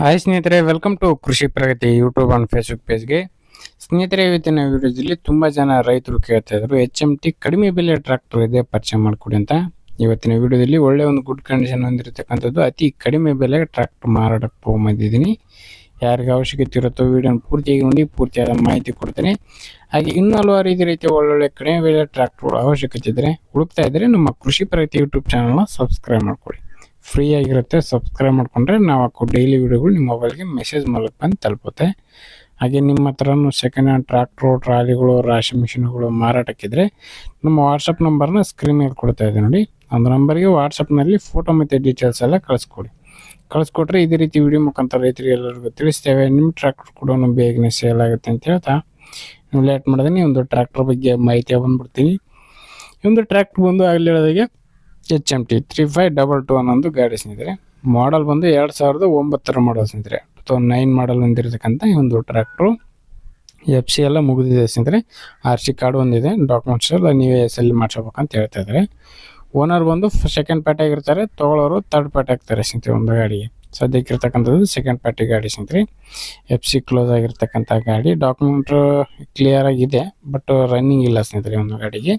Hi ಸ್ನೇಹಿತರೆ welcome to Krishi Pragati YouTube and Facebook ಪೇಜ್ಗೆ ಸ್ನೇಹಿತರೆ, ಇವತ್ತಿನ ವಿಡಿಯೋದಲ್ಲಿ ತುಂಬ ಜನ ರೈತರು ಕೇಳ್ತಾ ಇದ್ರು ಎಚ್ ಎಂ ಟಿ ಕಡಿಮೆ ಬೆಲೆ ಟ್ರ್ಯಾಕ್ಟರ್ ಇದೆ, ಪರಿಚಯ ಮಾಡಿಕೊಡಿ ಅಂತ. ಇವತ್ತಿನ ವಿಡಿಯೋದಲ್ಲಿ ಒಳ್ಳೆ ಒಂದು ಗುಡ್ ಕಂಡೀಷನ್ ಹೊಂದಿರತಕ್ಕಂಥದ್ದು, ಅತಿ ಕಡಿಮೆ ಬೆಲೆಗೆ ಟ್ರ್ಯಾಕ್ಟರ್ ಮಾರಾಟಕ್ಕೆ ಹೋಗಿದ್ದೀನಿ ಯಾರಿಗೆ ಅವಶ್ಯಕತೆ ಇರುತ್ತೋ ವಿಡಿಯೋನ ಪೂರ್ತಿಯಾಗಿ ನೋಡಿ, ಪೂರ್ತಿಯಾದ ಮಾಹಿತಿ ಕೊಡ್ತೇನೆ. ಹಾಗೆ ಇನ್ನೂ ಹಲವಾರು ಇದೇ ರೀತಿ ಒಳ್ಳೊಳ್ಳೆ ಕಡಿಮೆ ಬೆಲೆ ಟ್ರ್ಯಾಕ್ಟರ್ ಅವಶ್ಯಕತೆ ಇದ್ದರೆ ಹುಡುಕ್ತಾ ಇದ್ದರೆ ನಮ್ಮ ಕೃಷಿ ಪ್ರಗತಿ ಯೂಟ್ಯೂಬ್ ಚಾನಲ್ನ ಸಬ್ಸ್ಕ್ರೈಬ್ ಮಾಡ್ಕೊಳ್ಳಿ ಫ್ರೀ ಆಗಿರುತ್ತೆ ಸಬ್ಸ್ಕ್ರೈಬ್ ಮಾಡ್ಕೊಂಡ್ರೆ ನಾವು ಹಾಕೋ ಡೈಲಿ ವಿಡಿಯೋಗಳು ನಿಮ್ಮ ಮೊಬೈಲ್ಗೆ ಮೆಸೇಜ್ ಮೂಲಕ ಬಂದು ತಲುಪುತ್ತೆ. ಹಾಗೆ ನಿಮ್ಮ ಹತ್ರನೂ ಸೆಕೆಂಡ್ ಹ್ಯಾಂಡ್ ಟ್ರ್ಯಾಕ್ಟ್ರು ಟ್ರಾಲಿಗಳು, ರಾಶಿ ಮಿಷಿನ್ಗಳು ಮಾರಾಟಕ್ಕಿದ್ರೆ ನಮ್ಮ ವಾಟ್ಸಪ್ ನಂಬರ್ನ ಸ್ಕ್ರೀನ್ ಮೇಲೆ ಕೊಡ್ತಾ ಇದೆ ನೋಡಿ. ಒಂದು ನಂಬರ್ಗೆ ವಾಟ್ಸಪ್ನಲ್ಲಿ ಫೋಟೋ ಮತ್ತು ಡೀಟೇಲ್ಸ್ ಎಲ್ಲ ಕಳಿಸ್ಕೊಡಿ. ಕಳಿಸ್ಕೊಟ್ರೆ ಇದೇ ರೀತಿ ವಿಡಿಯೋ ಮುಖಾಂತರ ರೈತರಿಗೆ ಎಲ್ಲರಿಗೂ ತಿಳಿಸ್ತೇವೆ. ನಿಮ್ಮ ಟ್ರ್ಯಾಕ್ಟರ್ ಕೂಡ ಬೇಗನೆ ಸೇಲ್ ಆಗುತ್ತೆ ಅಂತ ಹೇಳ್ತಾ. ನೀವು ಲೇಟ್ ಮಾಡಿದ್ರೆ ಒಂದು ಟ್ರ್ಯಾಕ್ಟರ್ ಬಗ್ಗೆ ಮಾಹಿತಿ ಬಂದುಬಿಡ್ತೀನಿ. ಒಂದು ಟ್ರ್ಯಾಕ್ಟರ್ ಬಂದು ಆಗಲಿ ಹೇಳಿದಾಗೆ H M T three five double two ಅನ್ನೊಂದು ಗಾಡಿ ಸ್ನೇಹಿತರೆ. ಮಾಡಲ್ ಬಂದು ಎರಡು ಸಾವಿರದ ಒಂಬತ್ತರ ಮಾಡಲ್ ಸ್ನೇಹಿತರೆ. ಟು ತೌಸಂಡ್ ನೈನ್ ಮಾಡಲ್ ಹೊಂದಿರತಕ್ಕಂಥ ಈ ಒಂದು ಟ್ರ್ಯಾಕ್ಟ್ರು ಎಫ್ ಸಿ ಎಲ್ಲ ಮುಗಿದಿದೆ ಸ್ನೇಹಿತರೆ. ಆರ್ ಸಿ ಕಾರ್ಡ್ ಒಂದಿದೆ. ಡಾಕ್ಯುಮೆಂಟ್ಸ್ ಎಲ್ಲ ನೀವೇ ಎಸ್ ಎಲ್ ಮಾಡ್ಸೋಬೇಕಂತ ಹೇಳ್ತಾ ಇದ್ದಾರೆ. ಓನರ್ ಬಂದು ಸೆಕೆಂಡ್ ಪಾರ್ಟಿ ಆಗಿರ್ತಾರೆ. ತೊಗೊಳೋರು ತರ್ಡ್ ಪಾರ್ಟಿ ಆಗ್ತಾರೆ ಸ್ನೇಹಿತರೆ ಒಂದು ಗಾಡಿಗೆ. ಸದ್ಯಕ್ಕೆ ಇರ್ತಕ್ಕಂಥದ್ದು ಸೆಕೆಂಡ್ ಪಾರ್ಟಿ ಗಾಡಿ ಸಿಂತ್ರಿ ಎಫ್ ಸಿ ಕ್ಲೋಸ್ ಆಗಿರ್ತಕ್ಕಂಥ ಗಾಡಿ. ಡಾಕ್ಯುಮೆಂಟ್ ಕ್ಲಿಯರ್ ಆಗಿದೆ ಬಟ್ ರನ್ನಿಂಗ್ ಇಲ್ಲ ಸ್ನೇಹಿತರೆ ಒಂದು ಗಾಡಿಗೆ.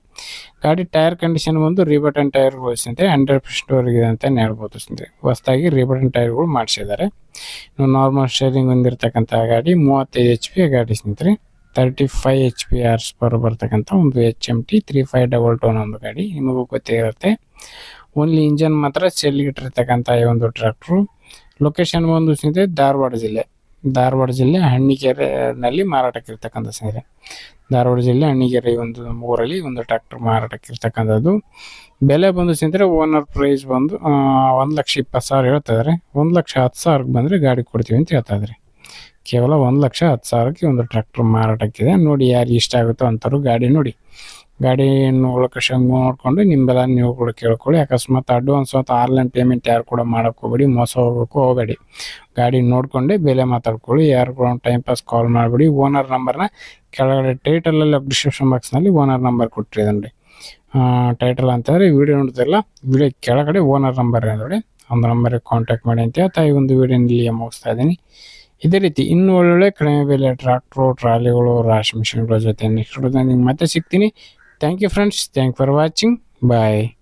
ಗಾಡಿ ಟೈರ್ ಕಂಡೀಷನ್ ಬಂದು ರಿಬಟನ್ ಟೈರ್ಗಳು ಸ್ನೇಹಿತರೆ ಹಂಡ್ರೆಡ್ ಪರ್ಸೆಂಟ್ ವರೆಗಿದೆ ಅಂತ ಹೇಳ್ಬೋದು ಸ್ನೇಹಿತರೆ. ಹೊಸದಾಗಿ ರಿಬಟನ್ ಟೈರ್ಗಳು ಮಾಡಿಸಿದ್ದಾರೆ. ಇನ್ನು ನಾರ್ಮಲ್ ಸ್ಟೇರಿಂಗ್ ಹೊಂದಿರತಕ್ಕಂಥ ಗಾಡಿ, ಮೂವತ್ತೈದು ಎಚ್ ಪಿ ಗಾಡಿ ಸ್ನೇಹಿತರೆ. Thirty five H P hours per ಬರ್ತಕ್ಕಂಥ ಒಂದು H M T three five double two ಒಂದು ಗಾಡಿ. ನಿಮಗೂ ಗೊತ್ತೇ ಇರುತ್ತೆ. ಓನ್ಲಿ ಇಂಜನ್ ಮಾತ್ರ ಸೆಲ್ಗಿಟ್ಟಿರ್ತಕ್ಕಂಥ ಈ ಒಂದು ಟ್ರ್ಯಾಕ್ಟ್ರು ಲೊಕೇಶನ್ ಬಂದು ಸ್ನೇಹಿತರೆ, ಧಾರವಾಡ ಜಿಲ್ಲೆ. ಧಾರವಾಡ ಜಿಲ್ಲೆ ಹಣ್ಣಿಕೆರೆನಲ್ಲಿ ಮಾರಾಟಕ್ಕೆ ಇರ್ತಕ್ಕಂಥ ಸ್ನೇಹಿತರೆ. ಧಾರವಾಡ ಜಿಲ್ಲೆ ಹಣ್ಣಿಗೆರೆ ಒಂದು ಊರಲ್ಲಿ ಒಂದು ಟ್ರ್ಯಾಕ್ಟರ್ ಮಾರಾಟಕ್ಕೆ ಇರ್ತಕ್ಕಂಥದ್ದು ಬೆಲೆ ಬಂದು ಸ್ನೇಹಿತರೆ ಓನರ್ ಪ್ರೈಸ್ ಬಂದು ಒಂದು ಲಕ್ಷ ಇಪ್ಪತ್ತು ಸಾವಿರ ಹೇಳ್ತಾ ಒಂದು ಲಕ್ಷ ಹತ್ತು ಸಾವಿರಕ್ಕೆ ಬಂದರೆ ಗಾಡಿ ಕೊಡ್ತೀವಿ ಅಂತ ಹೇಳ್ತಾ ಇದ್ದಾರೆ ಕೇವಲ ಒಂದು ಲಕ್ಷ ಹತ್ತು ಸಾವಿರಕ್ಕೆ ಒಂದು ಟ್ರ್ಯಾಕ್ಟರ್ ಮಾರಾಟಕ್ಕಿದೆ. ನೋಡಿ ಯಾರು ಇಷ್ಟ ಆಗುತ್ತೋ ಅಂಥವ್ರು ಗಾಡಿ ನೋಡಿ. ಗಾಡಿ ಲೊಕೇಶನ್ ನೋಡಿಕೊಂಡು ನಿಮ್ಮೆಲ್ಲ ನೀವು ಕೂಡ ಕೇಳ್ಕೊಳ್ಳಿ. ಅಕಸ್ಮಾತ್ ಅಡ್ವಾನ್ಸ್ ಮತ್ತು ಆನ್ಲೈನ್ ಪೇಮೆಂಟ್ ಯಾರು ಕೂಡ ಮಾಡೋಕ್ಕೆ ಹೋಗ್ಬೇಡಿ, ಮೋಸ ಹೋಗೋಕ್ಕೂ ಹೋಗಬೇಡಿ. ಗಾಡಿ ನೋಡಿಕೊಂಡು, ಬೆಲೆ ಮಾತಾಡ್ಕೊಳ್ಳಿ. ಯಾರು ಕೂಡ ಟೈಮ್ ಪಾಸ್ ಕಾಲ್ ಮಾಡಿಬಿಡಿ. ಓನರ್ ನಂಬರ್ನ ಕೆಳಗಡೆ ಟೈಟಲಲ್ಲಿ ಡಿಸ್ಕ್ರಿಪ್ಷನ್ ಬಾಕ್ಸ್ನಲ್ಲಿ ಓನರ್ ನಂಬರ್ ಕೊಟ್ಟಿದ್ದೀನಿ. ಟೈಟಲ್ ಅಂತಂದರೆ ವಿಡಿಯೋ ನೋಡ್ತಿಲ್ಲ ವಿಡಿಯೋ ಕೆಳಗಡೆ ಓನರ್ ನಂಬರ್ ನೋಡಿ. ಒಂದು ನಂಬರಿಗೆ ಕಾಂಟ್ಯಾಕ್ಟ್ ಮಾಡಿ ಅಂತ ಹೇಳ್ತಾ ಈ ಒಂದು ವಿಡಿಯೋ ಇಲ್ಲಿ ಮುಗಿಸ್ತಾ ಇದ್ದೀನಿ. ಇದೇ ರೀತಿ ಇನ್ನೂ ಒಳ್ಳೊಳ್ಳೆ ಕಡಿಮೆ ಬೆಲೆ ಟ್ರ್ಯಾಕ್ಟ್ರು ಟ್ರಾಲಿಗಳು ರಾಶಿ ಮಿಷಿನ್ಗಳ ಜೊತೆ ನೆಕ್ಸ್ಟ್ ನಿಮ್ಗೆ ಮತ್ತೆ ಸಿಗ್ತೀನಿ. Thank you friends. Thank for watching. Bye.